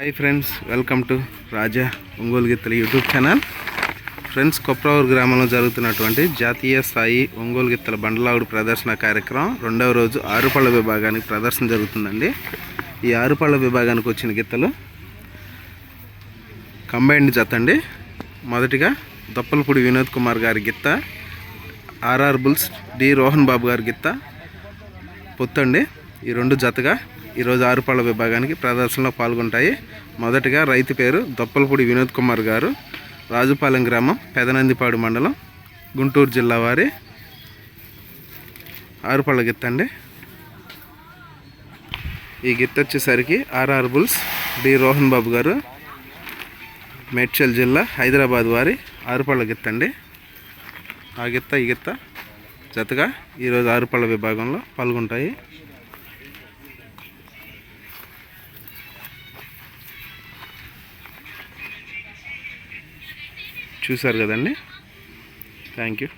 Hi friends welcome to Raja Ongole గిత్తల YouTube channel friends Kopravuru గ్రామంలో జరుగుతున్నటువంటి జాతీయ స్థాయి ఒంగోలు గిత్తల బండలావుడు ప్రదర్శన కార్యక్రమం రెండవ రోజు ఆరుపళ్ళ విభాగానికి ప్రదర్శన జరుగుతుందండి. ఈ ఆరుపళ్ళ విభాగానికి వచ్చిన గిత్తలు కంబైన్డ్ జత అండి. మొదటిగా దొప్పలపూడి వినోద్ కుమార్ గారి గిత్త RR Bulls D Rohan Babu గారి గిత్త పొత్తండి. ఈ రెండు జతగా ఈరోజు ఆరుపాళ్ళ విభాగానికి ప్రదర్శనలో పాల్గొంటాయి. మొదటగా రైతు పేరు దొప్పలపూడి వినోద్ కుమార్ గారు. రాజుపాలెం గ్రామం పెదనందిపాడు మండలం గుంటూరు జిల్లా వారి ఆరుపళ్ళ గిత్త అండి. ఈ గిత్త వచ్చేసరికి RR Bulls D Rohan Babu గారు. మేడ్చల్ జిల్లా హైదరాబాద్ వారి ఆరుపళ్ళ గిత్త అండి. ఆ గిత్త ఈ గిత్త జతగా ఈరోజు ఆరుపళ్ళ విభాగంలో పాల్గొంటాయి. చూశారు కదండి. Thank you